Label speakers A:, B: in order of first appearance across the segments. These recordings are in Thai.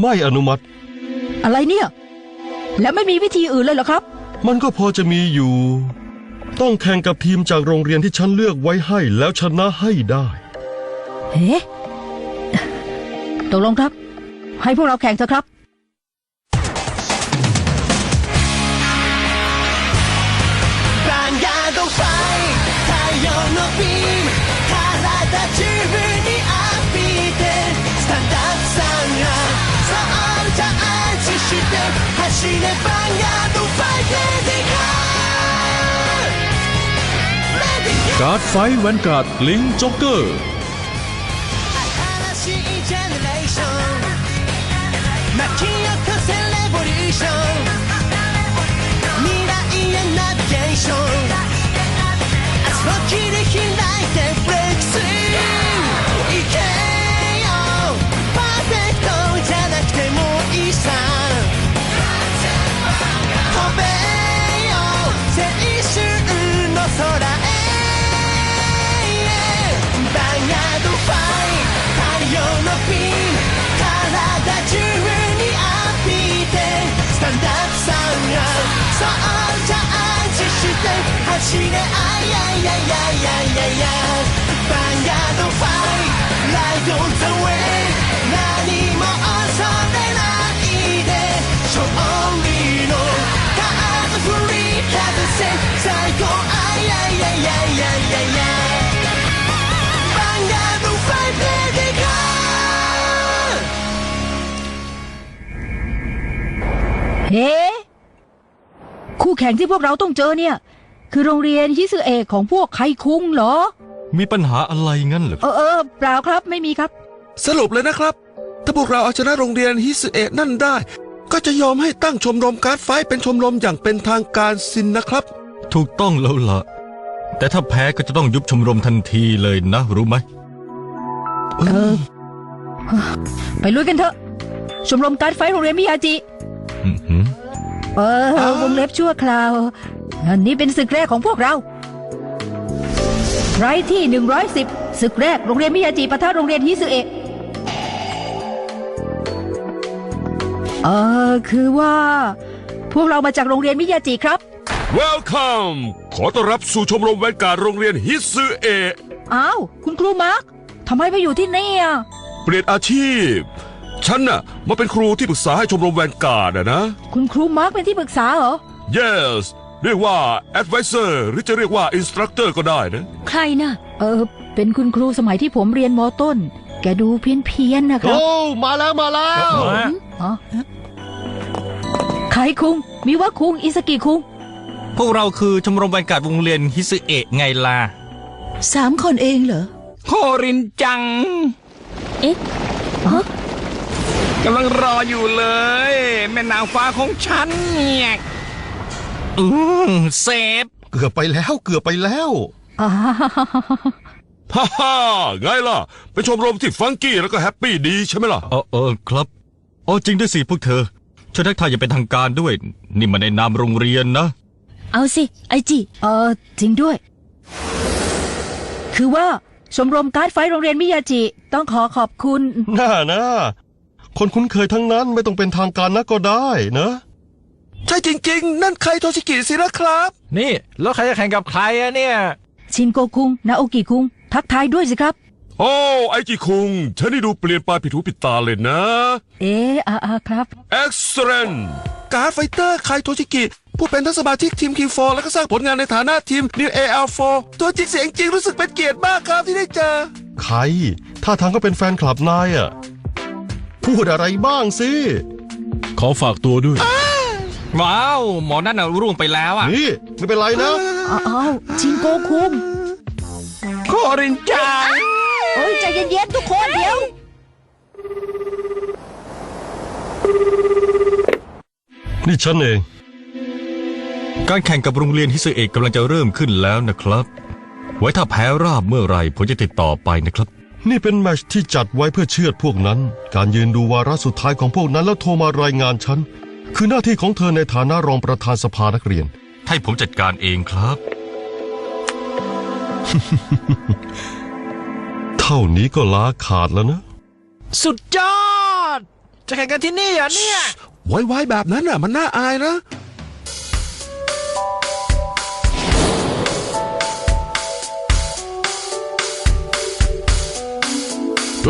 A: ไม่อนุมัติ
B: อะไรเนี่ย และไม่มีวิธีอื่นเลยเหรอครับ
A: มันก็พอจะมีอยู่ ต้องแข่งกับทีมจากโรงเรียนที่ฉันเลือกไว้ให้แล้วชนะให้ได้
B: เฮ้ตกลงครับ ให้พวกเราแข่งเถอะครับ「
C: 体中 신의 방야도 파이팅
D: การไฟแวนการ์ดลิงจ็อกเกอร์
C: 走れあいやいやいやいやいやいやバンガードファイライドザウェイ何も恐れないで勝利のカード振り外せ最高あいやいやいやいやいやいやバンガードファイレディゴー
B: เฮ้คู่แข่งที่พวกเราต้องเจอเนี่ย คือโรงเรียนฮิซึเอะของพวกไคคุงเหรอ
A: มีปัญหาอะไรงั้นเหรอ
B: เออเออเปล่าครับไม่มีครับ
E: สรุปเลยนะครับ ถ้าพวกเราเอาชนะโรงเรียนฮิสเอะนั่นได้ ก็จะยอมให้ตั้งชมรมการ์ดไฟท์เป็นชมรมอย่างเป็นทางการสินนะครับ
A: ถูกต้องแล้วล่ะ แต่ถ้าแพ้ก็จะต้องยุบชมรมทันทีเลยนะ รู้ไหม
B: เออ ไปลุยกันเถอะ ชมรมการดไฟท์โรงเรียนมิยาจิ
A: อื้อหือ
B: เออวงเล็บชั่วคราว อันนี้เป็นศึกแรกของพวกเรา ไรที่ 110ศึกแรกโรงเรียนมิยาจิปะทะโรงเรียนฮิซึเอะเออคือว่า พวกเรามาจากโรงเรียนมิยาจิครับ
F: Welcome ขอต้อนรับสู่ชมรมแวนการดโรงเรียนฮิซึเอะ
B: อ้าว คุณครูมาร์คทำไมไปอยู่ที่นี่อะ
F: เปลี่ยนอาชีพ ฉันน่ะมาเป็นครูที่ปรึกษาให้ชมรมแวนการ์ดอะนะ
B: คุณครูมาร์คเป็นที่ปรึกษาเหรอ
F: Yes เรียกว่า Advisor หรือจะเรียกว่า Instructor ก็ได้นะ
G: ใครน่ะ
B: เออ เป็นคุณครูสมัยที่ผมเรียนมอต้น แกดูเพี้ยนเพียนๆนะครับ
A: โอ้มาแล้วมาแล้ว
B: อ๋อไคคุงมิวะคุง อิสกิคุง
H: พวกเราคือชมรมแวนการ์ดวงเรียนฮิซึเอะไงล่ะ
I: สามคนเองเหรอ
H: โครินจัง
G: เอ๊ะฮะ
H: กำลังรออยู่เลย แม่นางฟ้าของฉันเนี่ยอืมเซฟ
A: เกือบไปแล้วเกือบไปแล้ว
B: อ่า
F: ฮ่าฮ่าไงล่ะเป็นชมรมที่ฟังกี้แล้วก็แฮปปี้ดีใช่ไหมล่ะ
A: เออเออครับอ๋อจริงด้วยสิพวกเธอช่วยทักทายอย่างเป็นทางการด้วย นี่มาในนามโรงเรียนนะ
G: เอาสิ ไอจิ
B: เออจริงด้วย คือว่าชมรมการ์ดไฟท์โรงเรียนมิยาจิ ต้องขอขอบคุณ
A: น่านะ คนคุ้นเคยทั้งนั้นไม่ต้องเป็นทางการนะก็ได้นะ
E: ใช่จริง ๆ นั่นใครโทชิกิสินะครับ
H: นี่ แล้วใครจะแข่งกับใครอะเนี่ย
B: ชินโกคุงนาโอกิคุงทักทายด้วยสิครับ
F: โอ้ไอจิคุง ฉันนี่ดูเปลี่ยนไปผิดหูผิดตาเลยนะ
B: เอ๊ะอ่าอ่าครับ
F: Excellent
E: การ์ดไฟเตอร์ไคโทชิกิ ผู้เป็นทั้งสมาชิกทีมคิงโฟและก็สร้างผลงานในฐานะทีมนิวเอลโฟตัวจริงเสียงจริงรู้สึกเป็นเกียรติมากครับที่ได้เจอ
A: ใครท่าทางก็เป็นแฟนคลับนายอะ พูดอะไรบ้างสิ
D: ขอฝากตัวด้วย
H: ว้าว หมอนั่นน่ะร่วงไปแล้วอะ
A: นี่ไม่เป็นไรนะ
B: อ้าวอ้าวชินโกคุง
H: โครินจัง
B: เอ้ยใจเย็นๆทุกคนเดี๋ยว
A: นี่ฉันเอง
H: การแข่งกับโรงเรียนฮิซึเอะกำลังจะเริ่มขึ้นแล้วนะครับ ไว้ถ้าแพ้ราบเมื่อไหรผมจะติดต่อไปนะครับ
A: นี่เป็นแมตชที่จัดไว้เพื่อเชือดพวกนั้น การยืนดูวาระสุดท้ายของพวกนั้นแล้วโทรมารายงานฉัน คือหน้าที่ของเธอในฐานะรองประธานสภานักเรียน
H: ให้ผมจัดการเองครับ
A: เท่านี้ก็ล้าขาดแล้วนะ
H: สุดยอด
D: จะแข่งกันที่นี่เหรอะเนี่ย
J: ไว้ๆแบบนั้นน่ะ มันน่าอายนะ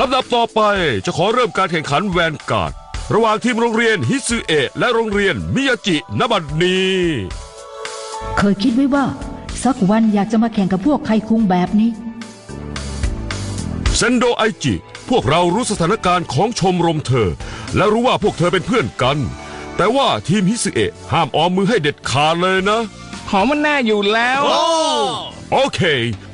F: ลำดับต่อไปจะขอเริ่มการแข่งขันแวนการ์ดระหว่างทีมโรงเรียนฮิซึเอะและโรงเรียนมิยาจินบัดนี้
B: เคยคิดไว้ว่า สักวันอยากจะมาแข่งกับพวกใครคุงแบบนี้
F: เซนโดไอจิ พวกเรารู้สถานการณ์ของชมรมเธอ และรู้ว่าพวกเธอเป็นเพื่อนกัน แต่ว่าทีมฮิสึเอะห้ามออมมือให้เด็ดขาดเลยนะ
D: หอมมันแน่อยู่แล้ว
F: โอเค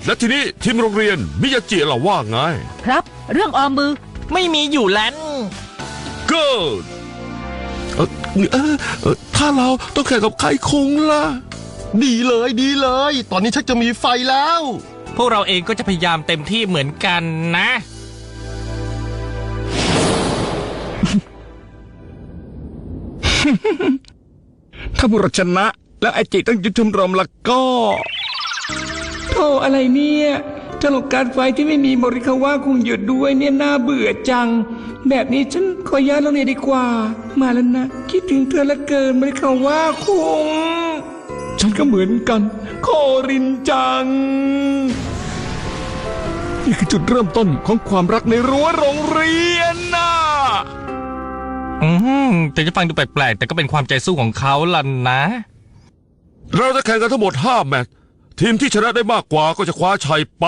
F: และทีนี้ทีมโรงเรียนมิยาจิล่ะว่าไง
B: ครับ เรื่องออมมือ
D: ไม่มีอยู่แล้ว
F: Good
J: เออเออเออถ้าเราต้องแข่งกับใครคุงล่ะ
A: ดีเลยดีเลย ตอนนี้ชักจะมีไฟแล้ว
D: พวกเราเองก็จะพยายามเต็มที่เหมือนกันนะ
K: ถ้าพวกเราชนะ แล้วไอจิต้องยุดชมรมละก็โธ่อะไรเนี่ยตลกการไฟที่ไม่มีบริคาว่าคงหยุดด้วยเนี่ยน่าเบื่อจัง แบบนี้ฉันขอย้ายโรงเรียนดีกว่า มาแล้วนะ คิดถึงเธอเหละเกินบริคาว่าคง ฉันก็เหมือนกัน โครินจัง นี่คือจุดเริ่มต้นของความรักในรั้วโรงเรียนน่ะ
D: อืมแต่จะฟังดูแปลกๆแต่ก็เป็นความใจสู้ของเขาล่ะนะ
F: เราจะแข่งกันทั้งหมด 5 แมตช์ทีมที่ชนะได้มากกว่าก็จะคว้าชัยไป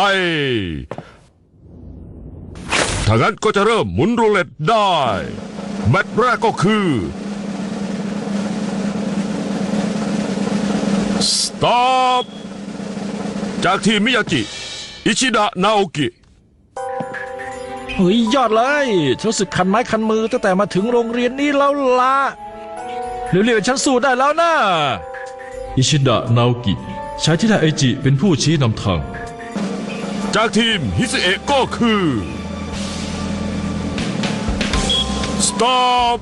F: ถ้างั้นก็จะเริ่มหมุนรูเล็ตได้ แมตช์แรกก็คือ Stop จากทีมมิยาจิ อิชิดะนาโอกิ
D: เฮ้ยยอดเลยฉันรู้สึกคันไม้คันมือตั้งแต่มาถึงโรงเรียนนี้แล้วละเร็วๆฉันสู้ได้แล้วนะ
L: อิชิดะนาโอกิ ใช้ที่ได้ไอจิเป็นผู้ชี้นำทาง
F: จากทีมฮิสเอะก็คือ Stop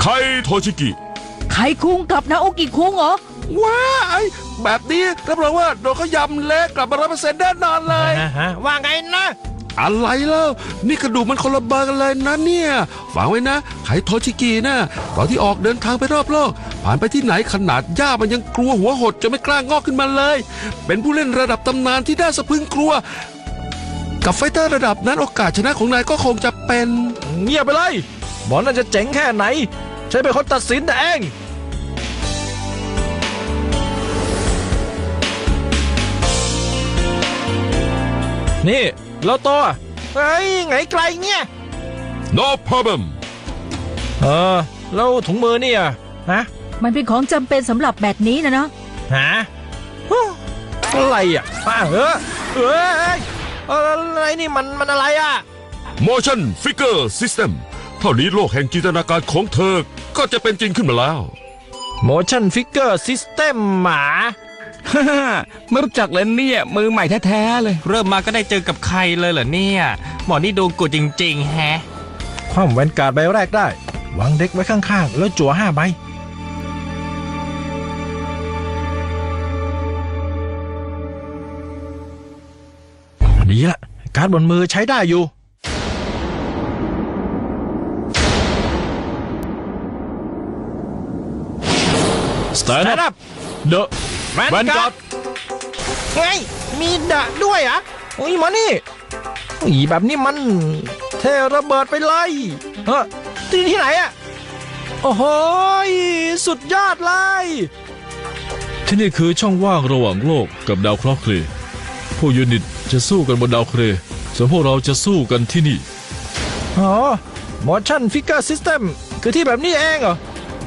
F: ไคโทชิกิ
B: ใครคุงกับนาโอกิคุงเหรอ
J: ว้ายแบบนี้รับรองว่าโดนเขายำเละกลับมาร้อยเปอร์เซ็นต์แน่นอนเลย
D: ว่าไงนะ
J: อะไรเล่านี่กระดูกมันคนละเบอร์กันเลยนะเนี่ยฟังไว้นะไคโทชิกินะตอนที่ออกเดินทางไปรอบโลก ผ่านไปที่ไหนขนาดหญ้ามันยังกลัวหัวหดจะไม่กล้างอกขึ้นมาเลย เป็นผู้เล่นระดับตำนานที่น่าสะพึงกลัว กับไฟเตอร์ระดับนั้นโอกาสชนะของนายก็คงจะเป็น
D: เงียบไปเลยบอลน่าจะเจ๋งแค่ไหนฉันเป็นคนตัดสินเองนี่ แล้วตัวไอ้ยไงไกลเนี่ย
F: No problem
D: เออแล้วถุงมือเนี่ยฮะ
B: มันเป็นของจำเป็นสำหรับแบบนี้นะเนาะ
D: ฮะฮู้อะไรอะป้าเออเอ้ยเอ้ยอะไรนี่มันมันอะไรอะ
F: Motion Figure System เท่านี้โลกแห่งจินตนาการของเธอก็จะเป็นจริงขึ้นมาแล้ว
D: motion figure system หมา
K: ฮ่าฮ่าไม่รู้จักเลยเนี่ย มือใหม่แท้ๆเลย
D: เริ่มมาก็ได้เจอกับใครเลยเหรอเนี่ย หมอนี่ดูกูจริง ๆ แฮะ คว่ำแวนการ์ดใบแรกได้ วางเด็กไว้ข้างๆ แล้วจั่วห้าใบ ดีละ การ์ดบนมือใช้ได้อยู่
L: Stand
D: Stand
L: up
D: up
L: The
D: แวน
L: Vanguard
D: การ์ดไงมีดะด้วยอะโอ้ยมานี่อีแบบนี้มันเทระเบิดไปเลยเฮ้อที่ที่ไหนอะโอ้โหยสุดยอดเลย
L: ที่นี่คือช่องว่างระหว่างโลกกับดาวเคราะห์เครย์ผู้ยูนิตจะสู้กันบนดาวเครย์ส่วนพวกเราจะสู้กันที่นี่
D: อ๋อ motion figure system คือที่แบบนี้เองเหรอ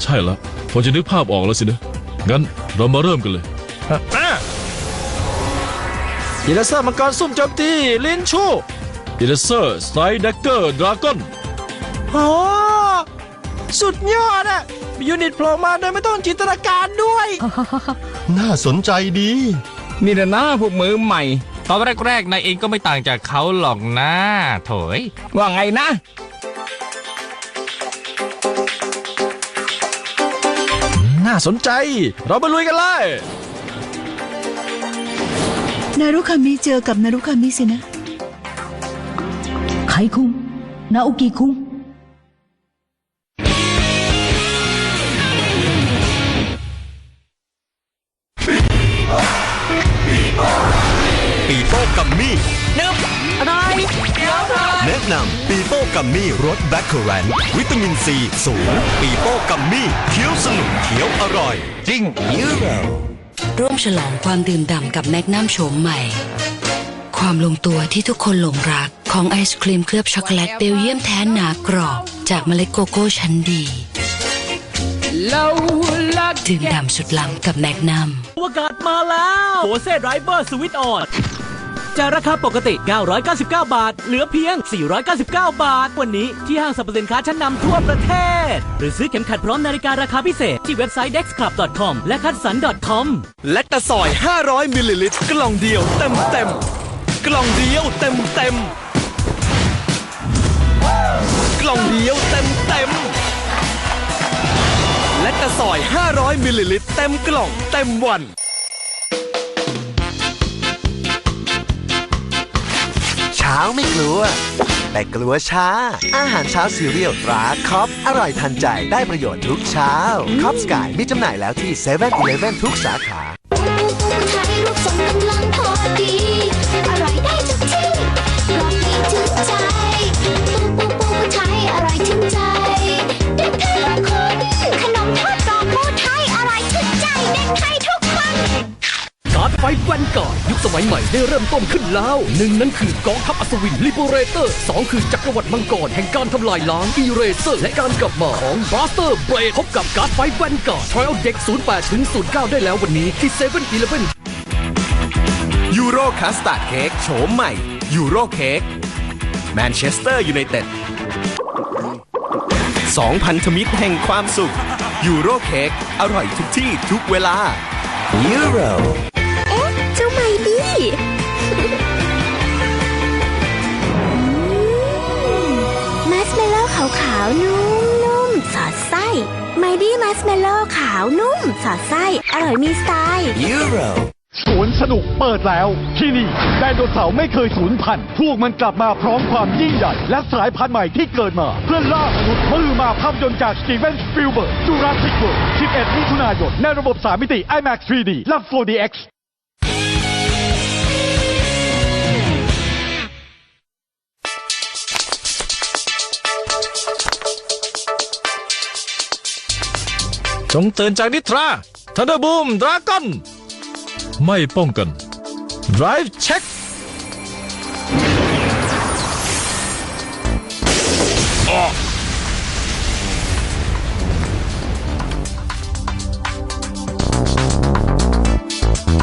L: ใช่แล้วพอจะนึกภาพออกแล้วสินะ งั้นเรามาเริ่มกันเลย
D: อะยีเลเซอร์มังกรซุ่มโจมตีลินชู
L: อิเลเซอร์สไตร์เดกเกอร์ดราก้อน
D: โอ้สุดยอดอะมียูนิตโผล่มาโดยไม่ต้องจินตนาการด้วย
A: น่าสนใจดี
K: นี่นะนะพวกมือใหม่
D: ตอนแรกๆนายเองก็ไม่ต่างจากเขาหรอกนะ โถย
K: ว่าไงนะ
D: น่าสนใจ เราไปลุยกันเลย
I: นารุคามิเจอกับนารุคามิสินะ
B: ใครคุงนาโอกิคุง
M: ปีโป้กัมมี่นึบอะไรแนะนำปีโป้กัมมี่รสแบล็คเคอร์แรนวิตามินซีสูงปีโป้กัมมี่เคี้ยวสนุกเคี้ยวอร่อย จริงยูโร
N: ร่วมฉลองความดื่มด่ำกับแมกนัมโฉมใหม่ ความลงตัวที่ทุกคนหลงรักของไอศครีมเคลือบช็อกโกแลตเบลเยียมแท้หนากรอบ จากเมล็ดโกโก้ชั้นดีดื่มด่ำสุดล้ำกับแมกนัม
C: อากาศมาแล้วโฟเซ่ไรเบอร์สวิตออน จากราคาปกติ 999 บาท เหลือเพียง 499 บาท วันนี้ที่ห้างสรรพสินค้าชั้นนำทั่วประเทศ หรือซื้อเข็มขัดพร้อมนาฬิการาคาพิเศษ ที่เว็บไซต์ dexclub.com และคัดสัน .com
M: และตะซอย 500 มิลลิลิตรกล่องเดียวเต็มเต็มกล่องเดียวเต็มเต็มกล่องเดียวเต็มเต็มและตะซอย 500 มิลลิลิตรเต็มกล่องเต็มวัน
O: เช้าไม่กลัว แต่กลัวช้า อาหารเช้าซีเรียลตราคอปอร่อยทันใจได้ประโยชน์ทุกเช้าคอปสกายมีจำหน่ายแล้วที่7 e เ e ่ e อทุกสาขา
P: ใช้รูปทรงกำลังพอดีอร่อยได้ทุกที่ลองดีถึงใจปูปูปูไทยอร่อยถึงใจเด็กไทยทุกคนขนมทอดกรอบปูไทยอร่อยถึงใจเด็กไทยทุกคน
C: การ์ดไฟท์แวนการ์ดยุคสมัยใหม่ได้เริ่มต้นขึ้นแล้วหนึ่งนั้นคือกองทัพอัศวินลิเบเรเตอร์สองคือจักรวรรดิมังกรแห่งการทำลายล้างอีเรเซอร์และการกลับมาของบาสเตอร์เบรดพบกับการ์ดไฟท์แวนการ์ดทริลเด็ก08ถึง09 ได้แล้ววันนี้ที่7 e เ e ่ e อ
M: ยูโรคัสตาร์ดเค้กโฉมใหม่ยูโรเค้กแมนเชสเตอร์ยูไนเต็ดสองพันธมิตรแห่งความสุขยูโรเค้กอร่อยทุกที่ทุกเวลายู
P: ขาวๆ นุ่มๆ สอดไส้ไมดี้มัสเมลโล่ขาวนุ่ม สอดไส้ อร่อยมีสไตล์
M: ยูโร
Q: สวนสนุกเปิดแล้ว ที่นี่ไดโนเสาร์ไม่เคยสูญพันธุ์พวกมันกลับมาพร้อมความยิ่งใหญ่ และสายพันธุ์ใหม่ที่เกิดมา เพื่อล่ามนุษย์มือมาภาพยนตร์จากสตีเวนสปิลเบิร์กจูราสสิกเวิร์11มิถุนายนในระบบ 3 มิติ IMAX 3D และ 4DX
D: จงเตือนจากนิทราทันเดอร์บูมดราก้อนไม่ป้องกัน Drive Check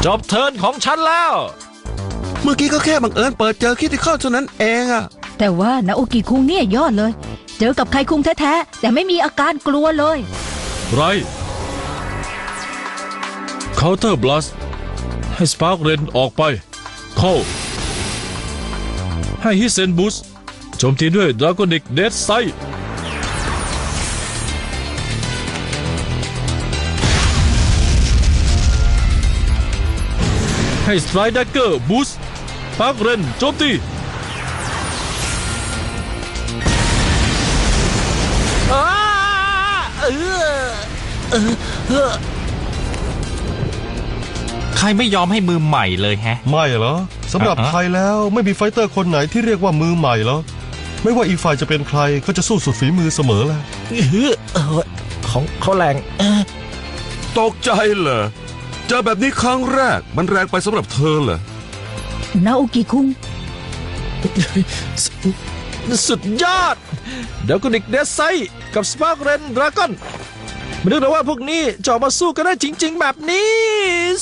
D: จบเทิร์นของฉันแล้ว
E: เมื่อกี้ก็แค่บังเอิญเปิดเจอคิติคอลเท่านั้นเองอะ
B: แต่ว่านาโอกิคุงเนี่ยยอดเลย เจอกับใครคุงแท้ๆ แต่ไม่มีอาการกลัวเลย
D: ไร Counter Blast ให้สปาร์กเรนออกไปเข้าให้ฮิเซนบูสโจมตีด้วยดราก้อนิกเดดไซให้สไตรเดอร์เกอร์บูสสปาร์กเรนโจมตี
H: ใครไม่ยอมให้มือใหม่เลยแฮะ
A: ไม่เหรอสำหรับ
H: อ่าฮะ
A: ไทยแล้วไม่มีไฟเตอร์คนไหนที่เรียกว่ามือใหม่แล้วไม่ว่าอีกฝ่ายจะเป็นใครก็จะสู้สุดฝีมือเสมอแหละ
H: ของเขาแรง
F: ตกใจเหรอเจอแบบนี้ครั้งแรกมันแรงไปสำหรับเธอเหรอ
B: นาโอกิคุง
D: สุดยอดดราก้อนิกเดดไซกับสปาร์กเรนดราก้อน ไม่นึกเลยว่าพวกนี้จะออกมาสู้กันได้จริง ๆ แบบนี้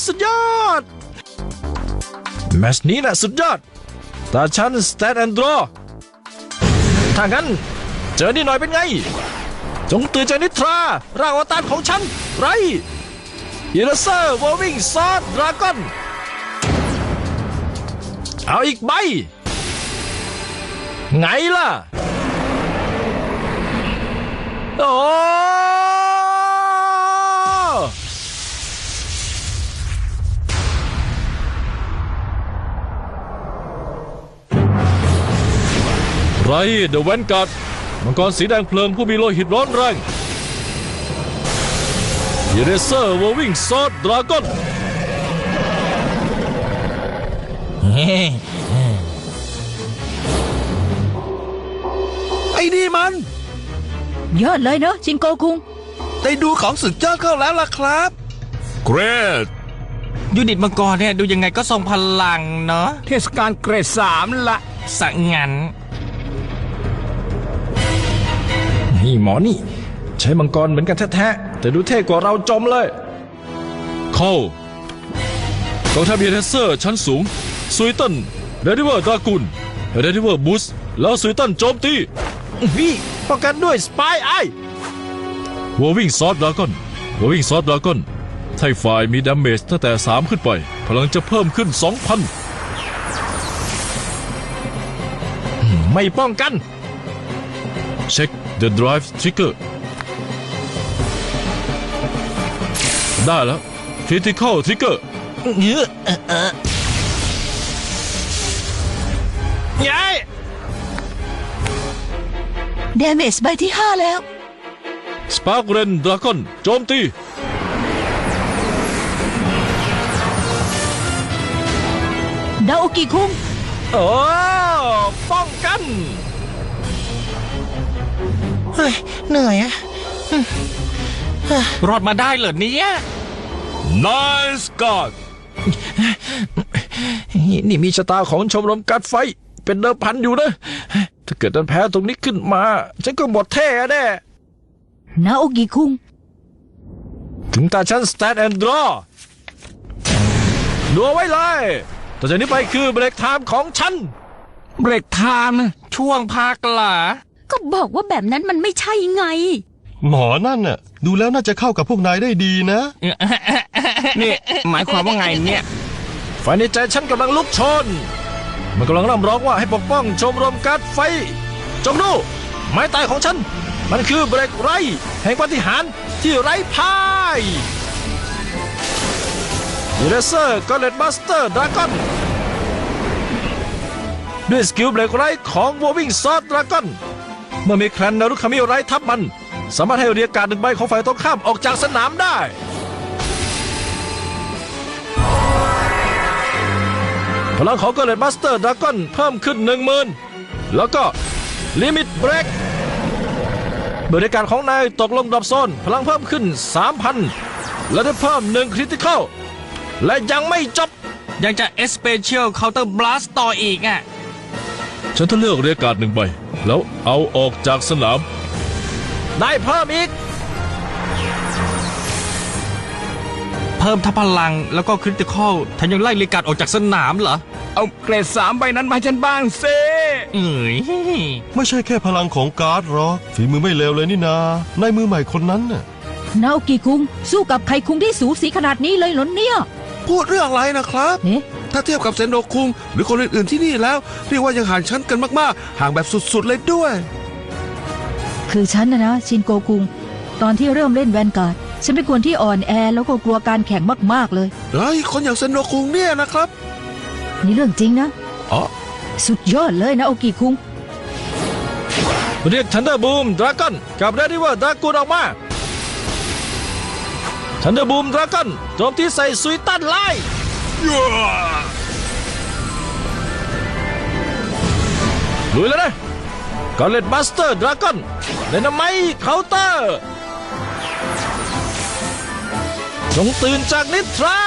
D: สุดยอด แมชนี้นะสุดยอด ตาฉันสแตนแอนดรอถ้างั้น เจอนี่หน่อยเป็นไง จงตื่นใจนิทรา ร่างอวตารของฉัน ไรยูนเซอร์วอวิ่งซอดดราก้อน เอาอีกใบ ไงล่ะ โอ้ ไรเดอะแวนการ์ดมังกรสีแดงเพลิงผู้มีโลหิตร้อนแรงเยเรเซอร์วอวิ่งซอดดราก้อน
E: ไอ้นี่มัน
B: ยอดเลยเนอะชินโกคุง
E: ได้ดูของสุดยอดเข้าแล้วล่ะครับ
F: เกรด
K: ยูนิตมังกรเนี่ยดูยังไงก็ทรงพลังเนาะเทศกาลเกรดสามละสังงัน
D: นี่หมอนี่ ใช้มังกรเหมือนกันแท้ๆแต่ดูเท่กว่าเราจมเลย เข้ากองทัพเยเรเซอร์ชั้นสูงซุยตันเรดิเวอร์ดรากุนเรดิเวอร์บูสแล้วซุยตันโจมตีพี่ป้องกันด้วยสปายไอวอวิ่งซอสดราก้อนวอวิ่งซอสดราก้อนถ้าฝ่ายมีดาเมจตั้งแต่ 3 ขึ้นไป พลังจะเพิ่มขึ้น 2,000อืมไม่ป้องกัน เช็ค The Drive Trigger ได้แล้ว Critical Trigger เยออเออย้าย
I: เดเมจใบที่ห้าแล้ว
D: Spark Ren Dragon โจมตี
B: ดาโอกิคุง
D: โอ้
K: เฮ้ยเหนื่อยอะรอดมาได้เหรอเนี่ย
F: Nice God
D: นี่มีชะตาของชมรมการไฟ เป็นเดิมพันอยู่นะ ถ้าเกิดดันแพ้ตรงนี้ขึ้นมา ฉันก็หมดแท้แน่
B: นาโอกิคุง
D: ถึงตาฉัน stand and draw ดูเอาไว้เลยต่อจากนี้ไปคือเบรกไทม์ของฉัน
K: เบรกไทม์ช่วงพักเหรอ
G: ก็บอกว่าแบบนั้นมันไม่ใช่ไง
A: หมอนั่นน่ะ ดูแล้วน่าจะเข้ากับพวกนายได้ดีนะ
K: นี่ หมายความว่าไงเนี่ย
D: ไฟในใจฉันกำลังลุกโชน มันกำลังร่ำร้องว่าให้ปกป้องชมรมการไฟ จงดูไม้ตายของฉัน มันคือเบรกไรแห่งปาฏิหารย์ที่ไร้พ่ายยูเรเซอร์กอเลตบัสเตอร์ดราก้อนด้วยสกิลเบรกไรของวอวิ่งซอดดราก้อนเมื่อมีแคลนนารุคามิไรทับมัน สามารถให้เรียกการดหนึ่งใบของฝ่ายตรงข้ามออกจากสนามได้ พลังของกอเลตมาสเตอร์ดราก้อนเพิ่มขึ้นหนึ่งหมื่นแล้วก็ลิมิตเบรกบริการของนายตกลงดรอปโซนพลังเพิ่มขึ้น 3,000 และได้เพิ่มหนึ่งคริติคอลและยังไม่จบ
K: ยังจะ Special Counter Blast ต่ออีกอะ
D: ฉันต้องเลือกเรียกการดหนึ่งใบ แล้วเอาออกจากสนาม ได้เพิ่มอีก
K: เพิ่มทัพพลังแล้วก็คริติคอลแถมยังไล่เรียกการดออกจากสนามเหรอ เอาเกรดสามใบนั้นมาให้ฉันบ้างเซ่เอ้ย
A: ไม่ใช่แค่พลังของการ์ดหรอกฝีมือไม่เลวเลยนี่นาในมือใหม่คนนั้นน่ะ
B: นาโอกิคุง สู้กับไคคุงที่สูสีขนาดนี้เลยเหรอเนี่ย
E: พูดเรื่องอะไรนะครับ
B: เอ๊ะ
E: ถ้าเทียบกับเซนโดคุงหรือคนอื่นๆที่นี่แล้วเรียกว่ายังห่างชั้นกันมากๆ ห่างแบบสุดๆเลยด้วย
B: คือฉันนะนะชินโกคุง ตอนที่เริ่มเล่นแวนการ์ดฉันเป็นคนที่อ่อนแอแล้วก็กลัวการแข่งมากๆเลย
E: เฮ้ยคนอย่างเซนโดคุงเนี่ยนะครับ
B: นี่เรื่องจริงนะ
E: อ๋อ
B: สุดยอดเลยนะโอกิคุง
D: เรียกทันเดอร์บูมดราก้อนกับเรดิเวอร์ดรากูนออกมาทันเดอร์บูมดราก้อนโจมตีใส่ซุยตันไล่ ลุยแล้วนะกอลเลตบัสเตอร์ดราก้อนเดนไมเคาน์เตอร์จงตื่นจากนิทรา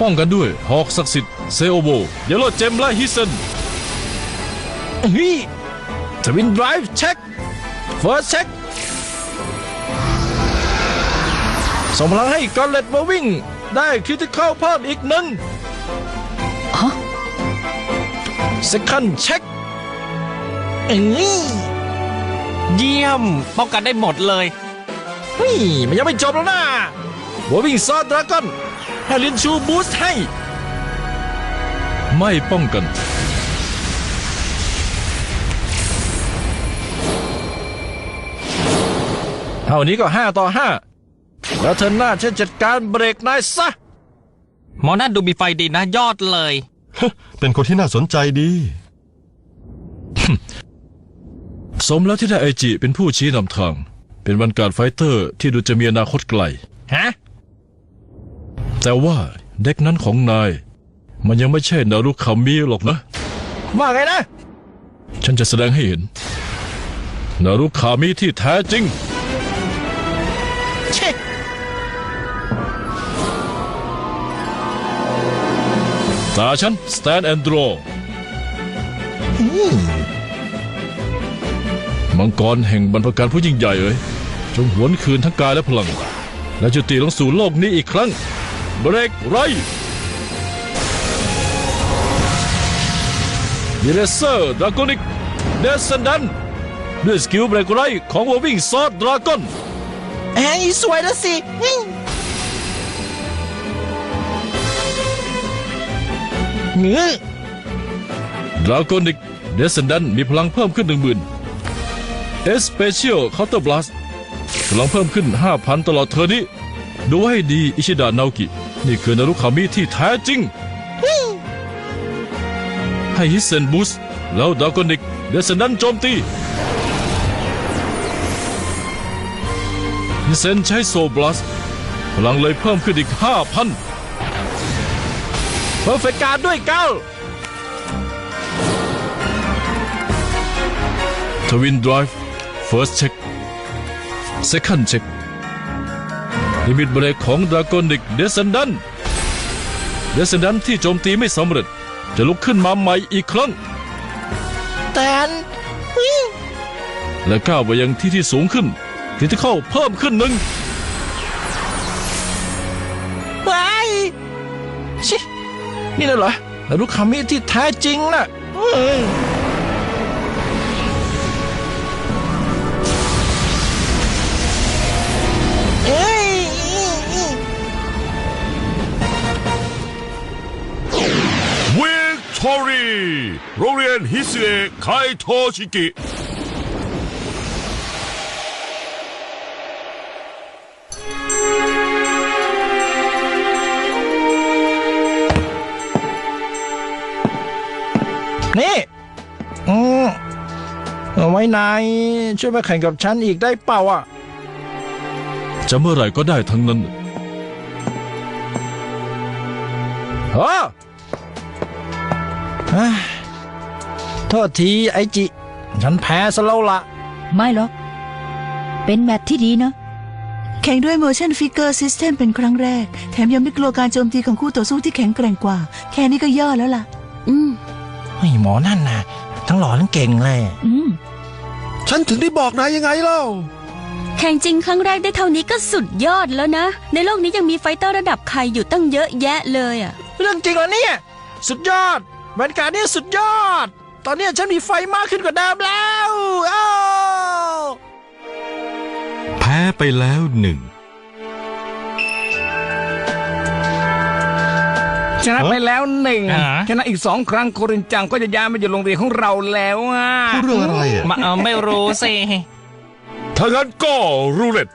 D: ป้องกันด้วยหอกศักดิ์สิทธิ์เซโอโบเยลโลเจมและฮิเซนเฮ้ยทวินไดรฟ์เช็คเฟิร์สเช็คส่งพลังให้กอลเลตมาวิ่ง ได้คริติคอลเพิ่มอีกหนึ่ง
B: ฮะ
D: เซคันเช็คเอ้ย
K: เยี่ยม ป้องกันได้หมดเลย
D: เฮ้ย มันยังไม่จบแล้วนะวอวิ่งซอดดราก้อนให้ลินชูบูสต์ให้ ไม่ป้องกัน เท่านี้ก็ 5 ต่อ 5 แล้วเธอหน้าฉันจัดการเบรกนายซะ
K: หมอนั่นดูมีไฟดีนะยอดเลย
A: เป็นคนที่น่าสนใจดี
D: สมแล้วที่ได้ไอจิเป็นผู้ชี้นำทาง เป็นวันการดไฟเตอร์ที่ดูจะมีอนาคตไกล
R: ฮะ
D: แต่ว่าเด็กนั้นของนาย มันยังไม่ใช่นารุคามิหรอกนะ
R: ว่าไงนะ
D: ฉันจะแสดงให้เห็น นารุคามิที่แท้จริง
R: เช่
D: ตาฉัน stand and draw มังกรแห่งบรรพการผู้ยิ่งใหญ่เอ๋ยจงหวนคืนทั้งกายและพลัง และจุติลงสู่โลกนี้อีกครั้ง เบรกไรมิเลเซอร์ดราก้อนิกเดสเซนดันด้วยสกิลเบรกไรของวอวิ่งซอดดราก้อน
R: เอ้ยสวยแล้วสิ เงื้อ
D: ดราก้อนิกเดสเซนดันมีพลังเพิ่มขึ้นหนึ่งหมื่นเอสเปเชียลเคาน์เตอร์บลัสพลังเพิ่มขึ้น 5,000 ตลอดเทอร์นี้ ดูให้ดีอิชิดะนาโอกิ นี่คือนารุคามิที่แท้จริง ให้ฮิเซนบูสแล้วดราก้อนิกเดสเซนดันโจมตีฮิเซนใช้โซบลัสพลังเลยเพิ่มขึ้นอีก 5,000
R: เพอร์เฟกการด้วยเก้า
D: ทวิน Drive First Check Second Check ลิมิตเบรกของดราก้อนิกเดส c นดันเดส c นดันที่โจมตีไม่สำเร็จ จะลุกขึ้นมาใหม่อีกครั้ง
R: แตน
D: และก้าวไปยังที่ที่สูงขึ้นที่ที่เข้าเพิ่มขึ้นหนึ่ง
R: นี่น่ะเหรอนารุคามิที่แท้จริงน่ะเอ้ยเอ้ย
F: วิกตอรีโรงเรียนฮิสเอะไคโทชิกิ
R: นายช่วยมาแข่งกับฉันอีกได้เปล่าอะ
D: จะเมื่อไหร่ก็ได้ทั้งนั้น
R: ฮะเฮ้ยโทษทีไอจิ ฉันแพ้ซะแล้วละ
B: ไม่หรอก เป็นแมตช์ที่ดีนะ
I: แข่งด้วย motion figure system เป็นครั้งแรก แถมยังไม่กลัวการโจมตีของคู่ต่อสู้ที่แข็งแกร่งกว่า แค่นี้ก็ย่อแล้วล่ะ
N: อืม
R: ไอ้หมอนั่นน่ะทั้งหล่อทั้งเก่งเลย
B: อืม
E: ฉันถึงได้บอกนายยังไงเล่า
G: แข่งจริงครั้งแรกได้เท่านี้ก็สุดยอดแล้วนะ ในโลกนี้ยังมีไฟเตอร์ระดับใครอยู่ตั้งเยอะแยะเลยอะ
R: เรื่องจริงเหรอเนี่ย สุดยอดแวนการ์ดเนี่ยสุดยอด ตอนเนี้ยฉันมีไฟมากขึ้นกว่าเดิมแล้วอ้าว
H: แพ้ไปแล้วหนึ่ง
K: ชนะไปแล้วหนึ่งชนะอีกสองครั้งโครินจังก็จะย้ายมาอยู่โรงเรียนของเราแล้วอะ
A: พูดเรื่องอะไรอะ
K: มาเอาไม่รู้สิ
F: ถ้างั้นก็รูเล็ต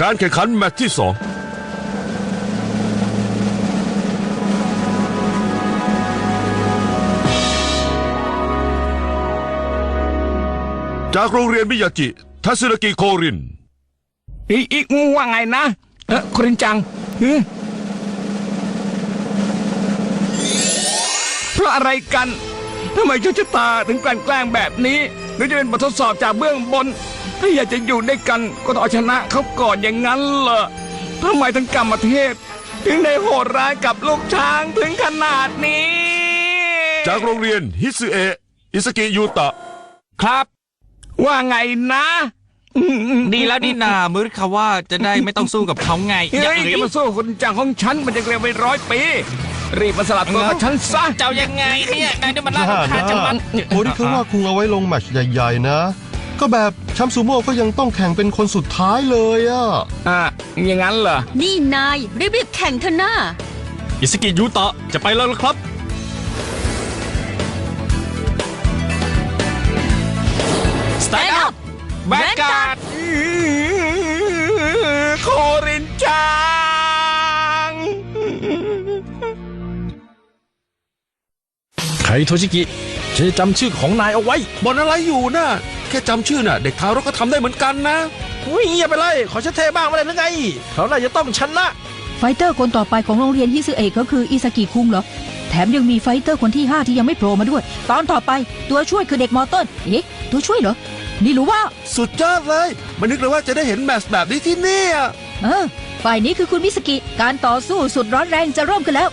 F: การแข่งขันแมตช์ที่สองจากโรงเรียนมิยาจิทัศนกิโคริน
K: อีอีกว่าไงนะ เออโครินจังเฮ้ อะไรกันทำไมโชคชะตาถึงกลั่นแกล้งแบบนี้ หรือจะเป็นบททดสอบจากเบื้องบน ถ้าอยากจะอยู่ด้วยกันก็ต้องเอาชนะเขาก่อนอย่างนั้นเหรอทำไมทั้งกรรมเทพ ถึงได้โหดร้ายกับลูกช้างถึงขนาดนี้
F: จากโรงเรียนฮิสึเอะอิสกิยูตะ
K: ครับ ว่าไงนะ
S: ดีแล้วนี่นามือเขาว่าจะได้ไม่ต้องสู้กับเขาไง
K: เฮ้ยจะมาสู้คนจังของฉันมันจะเร็วไปร้อยปี รีบมาสลับตัวกับฉันซะ
S: เจ้ายังไงเนี่ยนายนี่มันล่า
A: น่า
S: ขา
A: นะ
S: จังมัน
A: โอ้ที่เขาว่าคุงเอาไว้ลงแมตช์ใหญ่ๆนะ ก็แบบแชมป์ซูโม่ก็ยังต้องแข่งเป็นคนสุดท้ายเลยอะ
K: อะอย่างนั้นเหรอ
G: นี่นายรีบๆแข่งเถอะนะ
H: อิสกิยูตะจะไปแล้วครับ
G: Stand up
K: แบกการ์ด
D: ไคโทชิกิ
T: ฉันจะจำชื่อของนายเอาไว้
F: บนอะไรอยู่นะแค่จำชื่อน่ะ เด็กทารกก็ทำได้เหมือนกันนะ
D: อุ้ยเงียบไปเลย ขอฉันเทบ้างไม่ได้หรือไงเขาน่าจะต้องชนะ
B: ไฟเตอร์คนต่อไปของโรงเรียนฮิซึเอะก็คืออิซากิคุงเหรอ แถมยังมีไฟเตอร์คนที่ 5 ที่ยังไม่โผล่มาด้วย ตอนต่อไปตัวช่วยคือเด็กมอต้นเอ๊ะตัวช่วยเหรอ นี่รู้ว่า
F: สุดยอดเลยมันนึกเลยว่าจะได้เห็นแมตช์แบบนี้ที่นี่อะ
B: เออฝ่ายนี้คือคุณมิสกิ การต่อสู้สุดร้อนแรงจะเริ่มกันแล้ว